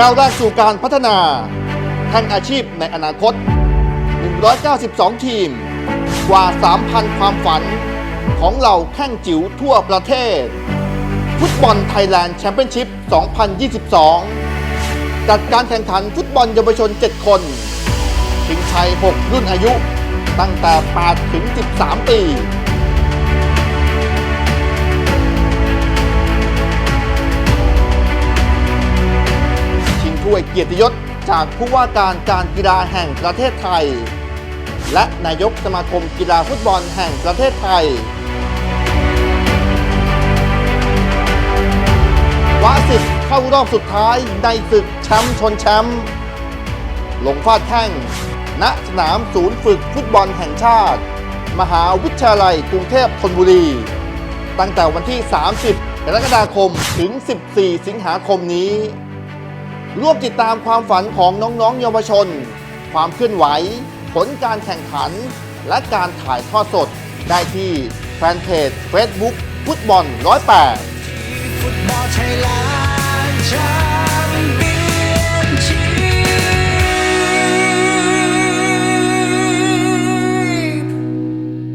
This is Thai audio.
ก้าวแรกสู่การพัฒนาแข่งอาชีพในอนาคต 192 ทีม กว่า 3,000 ความฝันของเราแข่งจิ๋วทั่วประเทศ ฟุตบอลไทยแลนด์แชมเปี้ยนชิพ 2022 จัดการแข่งขันฟุตบอลเยาวชน 7 คนชิงชัย 6 รุ่นอายุ ตั้งแต่ 8 ถึง 13 ปี วยเกียรติยศจากผู้ว่าการการกีฬาแห่งประเทศไทย และนายกสมาคมกีฬาฟุตบอลแห่งประเทศไทย วาสิทธิ์เข้ารอบสุดท้ายในศึกแชมป์ชนแชมป์ลงฟาดแข้งณสนามศูนย์ฝึกฟุตบอลแห่งชาติ มหาวิทยาลัยกรุงเทพธนบุรี ตั้งแต่วันที่ 30 กรกฎาคมถึง 14 สิงหาคมนี้ ร่วมติดตามความฝันของน้องๆ เยาวชน ความเคลื่อนไหว ผลการแข่งขัน และการถ่ายทอดสด ได้ที่แฟนเพจ Facebook ฟุตบอล108